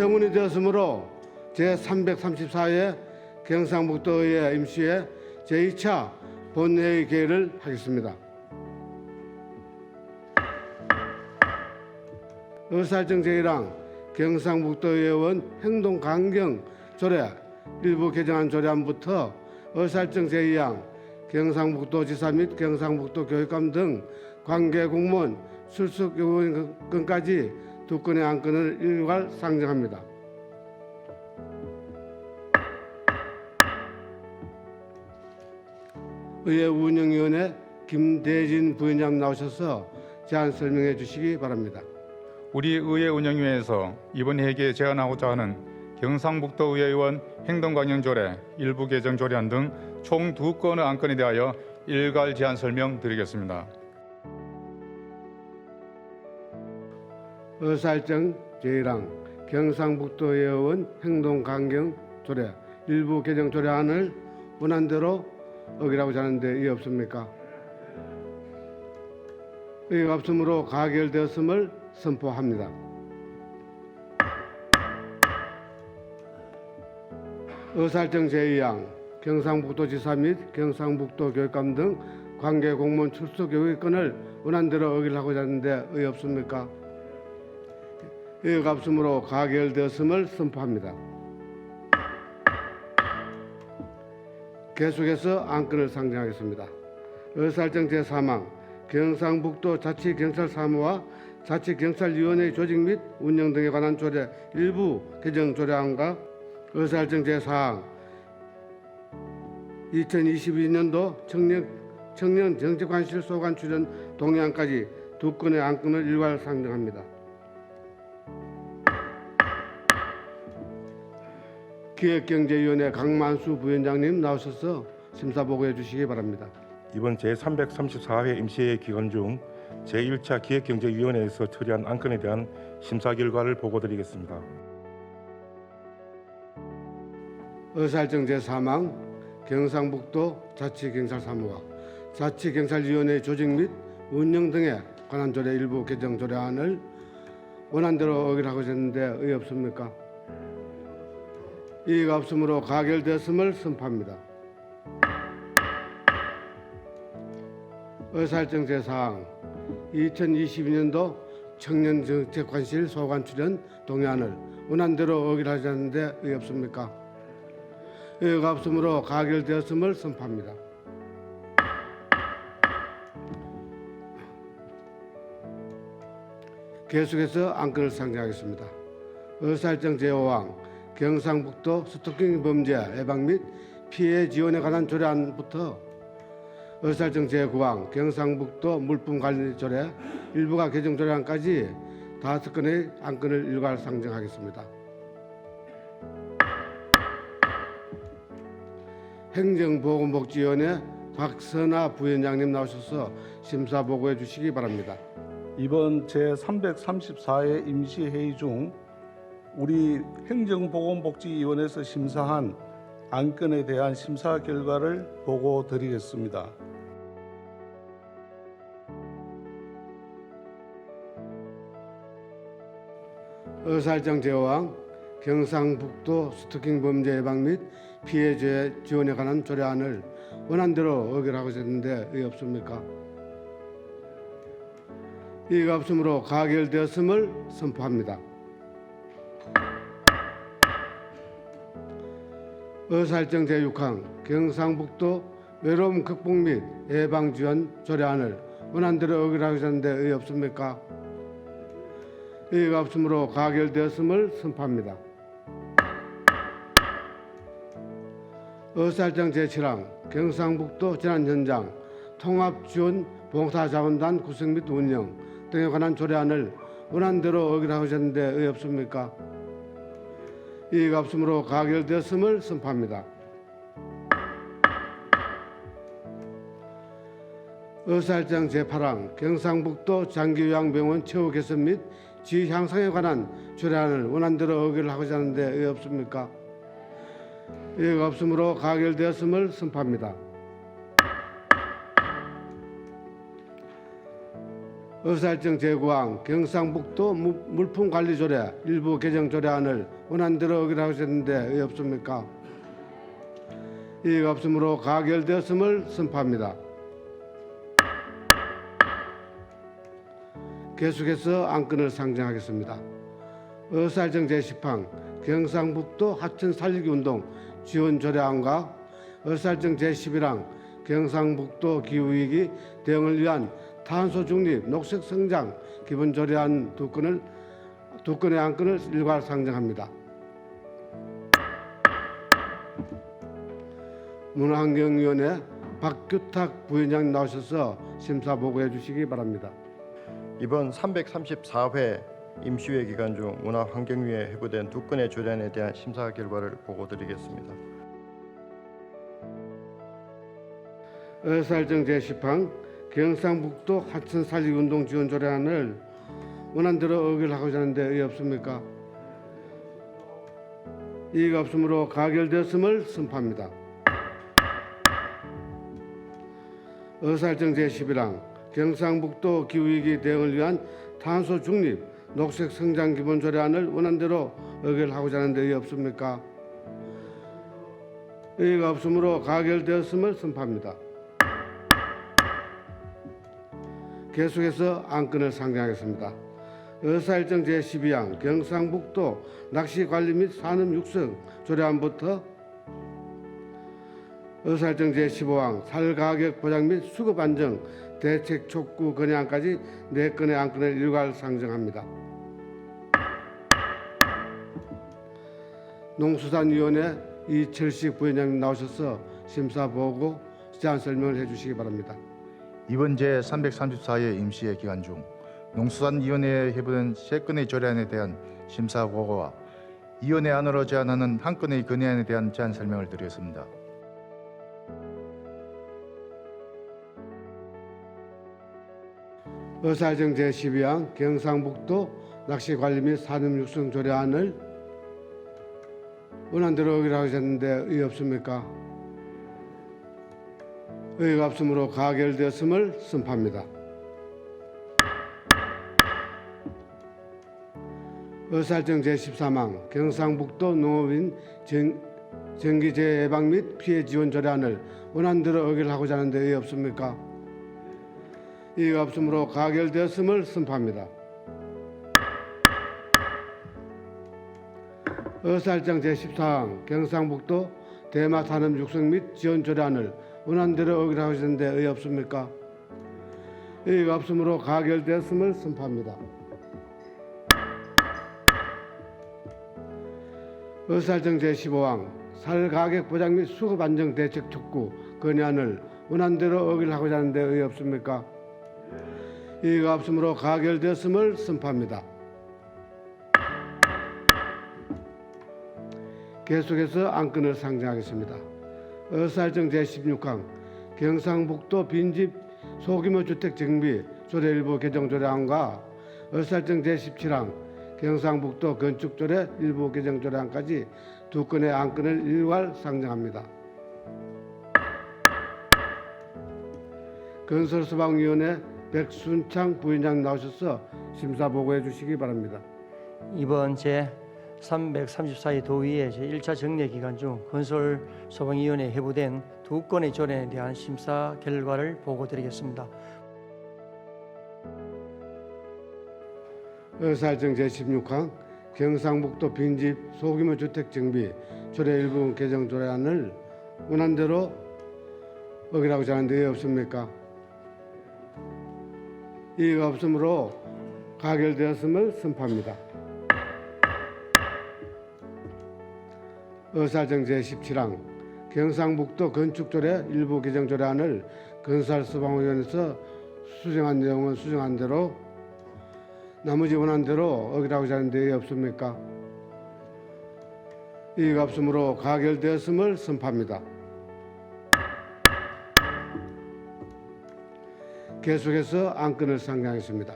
성운이 되었으므로 제334회 경상북도의회 임시회 제2차 본회의 개회를 하겠습니다. 의사일정 제1항 경상북도의회원 행동 강경 조례 일부 개정안 조례안부터 의사일정 제2항 경상북도지사 및 경상북도 교육감 등 관계 공무원 출석 요건까지 두 건의 안건을 일괄 상정합니다. 의회 운영위원회 김대진 부위원장 나오셔서 제안 설명해 주시기 바랍니다. 우리 의회 운영위에서 이번 회기에 제안하고자 하는 경상북도 의회의원 행동강령조례 일부 개정 조례안 등 총 두 건의 안건에 대하여 일괄 제안 설명 드리겠습니다. 의사일정 제1항 경상북도 의회원 행동 강경 조례 일부 개정 조례안을 원안대로 어기라고 하는데 이 없습니까? 의가 없으므로 가결되었음을 선포합니다. 의사일정 제2항 경상북도지사 및 경상북도 교육감 등 관계 공무원 출석 요구권을 원안대로 어기려고 하는데 의 없습니까? 의가 없으므로 가결되었음을 선포합니다. 계속해서 안건을 상정하겠습니다. 의사일정 제3항 경상북도 자치경찰사무와 자치경찰위원회 조직 및 운영 등에 관한 조례 일부 개정 조례안과 의사일정 제4항 2022년도 청년, 청년 정책관실 소관 출연 동의안까지 두 건의 안건을 일괄 상정합니다. 기획경제위원회 강만수 부위원장님 나오셔서 심사 보고해 주시기 바랍니다. 이번 제334회 임시회의 기간 중 제1차 기획경제위원회에서 처리한 안건에 대한 심사 결과를 보고드리겠습니다. 의사일정 제3항 경상북도 자치경찰사무와 자치경찰위원회 조직 및 운영 등에 관한 조례 일부 개정 조례안을 원안대로 어기라고 했는데 의 없습니까? 이의가 없으므로 가결되었음을 선포합니다. 의사일정 제4항 2022년도 청년정책관실 소관 출연 동의안을 원안대로 어기라고 했는데 의 없습니까? 의의가 없으므로 가결되었음을 선포합니다. 계속해서 안건을 상정하겠습니다. 의사일정 제5항 경상북도 스토킹 범죄 예방 및 피해 지원에 관한 조례안부터 의사일정 제9항 경상북도 물품 관리 조례 일부가 개정 조례안까지 다섯 건의 안건을 일괄 상정하겠습니다. 행정보건복지위원회 박선아 부위원장님 나오셔서 심사 보고해 주시기 바랍니다. 이번 제334회 임시회의 중 우리 행정보건복지위원회에서 심사한 안건에 대한 심사 결과를 보고 드리겠습니다. 의사일정 제호항 경상북도 스토킹 범죄 예방 및 피해 지원에 관한 조례안을 원안대로 의결하고 있는데 의 없습니까? 이의가 없으므로 가결되었음을 선포합니다. 의사일정 제6항 경상북도 외로움 극복 및 예방 지원 조례안을 원안대로 의결하고 있는데 의 없습니까? 의의가 없으므로 가결되었음을 선포합니다. 의사일정 제7항 경상북도 재난 현장 통합 지원 봉사자원단 구성 및 운영 등에 관한 조례안을 원안대로 의결하고자 하는데 의 없습니까? 이의가 없으므로 가결되었음을 선포합니다. 의사일정 제8항 경상북도 장기요양병원 처우 개선 및 지위 향상에 관한 조례안을 원안대로 의결하고자 하는데 의 없습니까? 이의가 없으므로 가결되었음을 선포합니다. 의사일정 제구항 경상북도 무- 물품관리조례 일부 개정 조례안을 원안대로 의결하셨는데 의 없습니까? 이의가 없으므로 가결되었음을 선포합니다. 계속해서 안건을 상정하겠습니다. 의사일정 제10항 경상북도 하천 살리기 운동 지원 조례안과 의사일정 제11항 경상북도 기후위기 대응을 위한 탄소 중립 녹색 성장 기본 조례안 두 건을 두 건의 안 건을 일괄 상정합니다. 문화환경위원회 박규탁 부위원장 나오셔서 심사 보고해 주시기 바랍니다. 이번 334회 임시회 기간 중 문화환경위에 회부된 두 건의 조례안에 대한 심사 결과를 보고드리겠습니다. 의사일정 제10항 경상북도 하천 살리기 운동 지원 조례안을 원안대로 의결하고자 하는데 의 없습니까? 이의가 없으므로 가결되었음을 선포합니다. 의사일정 제11항 경상북도 기후위기 대응을 위한 탄소 중립 녹색 성장 기본 조례안을 원안대로 의결하고자 하는데 의 없습니까? 의의가 없으므로 가결되었음을 선포합니다. 계속해서 안건을 상정하겠습니다. 의사일정 제12항 경상북도 낚시관리 및 산업 육성 조례안부터 의사일정 제15항 살가격 보장 및 수급 안정 대책 촉구 건의안까지 네 건의 안건을 일괄 상정합니다. 농수산위원회 이철식 부위원장님 나오셔서 심사 보고 제안 설명을 해주시기 바랍니다. 이번 제 334회 임시회 기간 중 농수산위원회에 회부된 세 건의 조례안에 대한 심사 보고와 위원회 안으로 제안하는 한 건의 건의안에 대한 제안 설명을 드리겠습니다. 의사일정 제12항 경상북도 낚시관리 및 산업육성 조례안을 원안대로 의결하셨는데 의 없습니까? 의가 없으므로 가결되었음을 선포합니다. 의사일정 제13항 경상북도 농업인 정, 정기재해 예방 및 피해 지원 조례안을 원안대로 의결하고자 하는데 의 없습니까? 이의가 없으므로 가결되었음을 선포합니다. 의사일정 제14항 경상북도 대마 산업 육성 및 지원 조례안을 원안대로 의결하셨는데 의 없습니까? 의의가 없으므로 가결되었음을 선포합니다. 의사일정 제15항 살가격 보장 및 수급 안정 대책 촉구 건의안을 원안대로 의결하고자 하는데 의 없습니까? 이의가 없으므로 가결되었음을 선포합니다. 계속해서 안건을 상정하겠습니다. 의사일정 제16항 경상북도 빈집 소규모 주택 정비 조례 일부 개정 조례안과 의사일정 제17항 경상북도 건축 조례 일부 개정 조례안까지 두 건의 안건을 일괄 상정합니다. 건설소방위원회 백순창 부위원장 나오셔서 심사 보고해 주시기 바랍니다. 이번 제 334회 도의회 제1차 정례 기간 중 건설 소방위원회 회부된 두 건의 조례에 대한 심사 결과를 보고드리겠습니다. 의사일정 제16항 경상북도 빈집 소규모 주택 정비 조례 일부 개정 조례안을 원안대로 의결하고자 하는데 의 없습니까? 이의가 없으므로 가결되었음을 선포합니다. 의사일정 제17항 경상북도 건축조례 일부 개정 조례안을 건설소방위원회에서 수정한 내용은 수정한 대로 나머지 원한 대로 의결하고자 하는 데에 없습니까? 이의가 없으므로 가결되었음을 선포합니다. 계속해서 안건을 상정하겠습니다.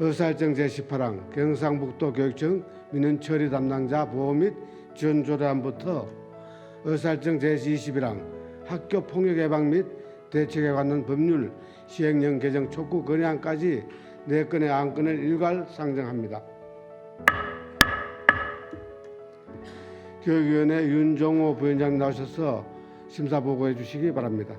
의사일정 제18항 경상북도 교육청 민원처리 담당자 보호 및 지원 조례안부터 의사일정 제21항 학교 폭력 예방 및 대책에 관한 법률 시행령 개정 촉구 건의안까지 네 건의 안건을 일괄 상정합니다. 교육위원회 윤종호 부위원장 나오셔서 심사 보고해 주시기 바랍니다.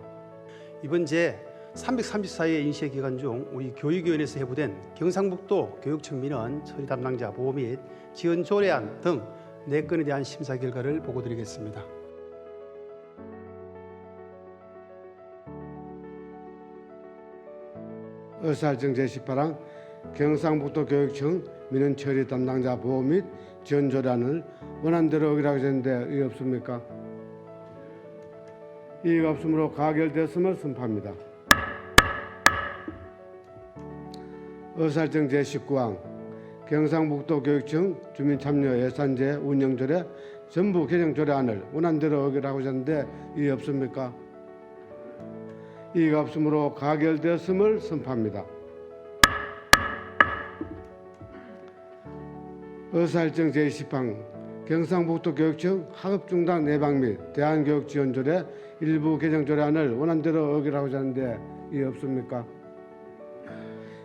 이번 제 334회 인쇄 기간 중 우리 교육위원회에서 해부된 경상북도 교육청민원 처리 담당자 보호 및 지원 조례안 등 네 건에 대한 심사 결과를 보고 드리겠습니다. 의사일정 제18항 경상북도 교육청 민원 처리 담당자 보호 및 지원 조례안을 원안대로 의결하게 되는데 이의 없습니까? 이의가 없으므로 가결되었음을 선포합니다. 의사일정 제19항 경상북도 교육청 주민참여 예산제 운영조례 전부 개정 조례안을 원안대로 의결하고자 하는데 이의 없습니까? 이의가 없으므로 가결되었음을 선포합니다. 의사일정 제20항 경상북도 교육청 학업중단 예방 및 대안교육지원조례 일부 개정조례안을 원안대로 의결하고자 하는데 이의 없습니까?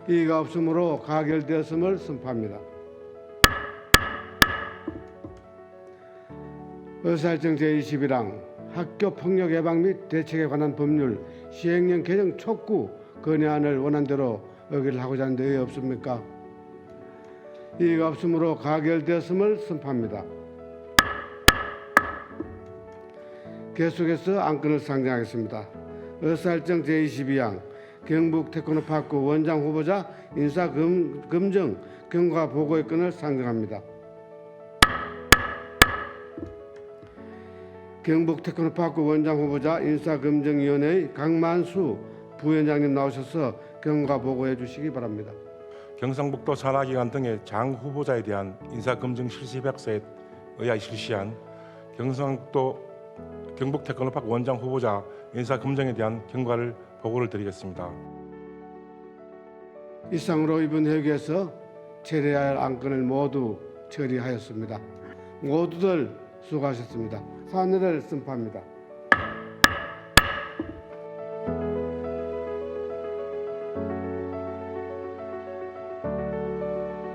이의가 없으므로 가결되었음을 선포합니다. 의사일정 제21항 학교 폭력 예방 및 대책에 관한 법률 시행령 개정 촉구 건의안을 원안대로 의결을 하고자 하는데 왜 없습니까? 이의가 없으므로 가결되었음을 선포합니다. 계속해서 안건을 상정하겠습니다. 의사일정 제22항 경북 테크노파크 원장 후보자 인사 금, 검증 경과 보고의 건을 상정합니다. 경북 테크노파크 원장 후보자 인사 검증위원회의 강만수 부위원장님 나오셔서 경과 보고해 주시기 바랍니다. 경상북도 산하기관 등의 장 후보자에 대한 인사검증 실시 백서에 의하여 실시한 경상북도 경북 테크노파크 원장 후보자 인사검증에 대한 경과를 보고를 드리겠습니다. 이상으로 이번 회기에서 처리해야 할 안건을 모두 처리하였습니다. 모두들 수고하셨습니다. 사안을 선포합니다.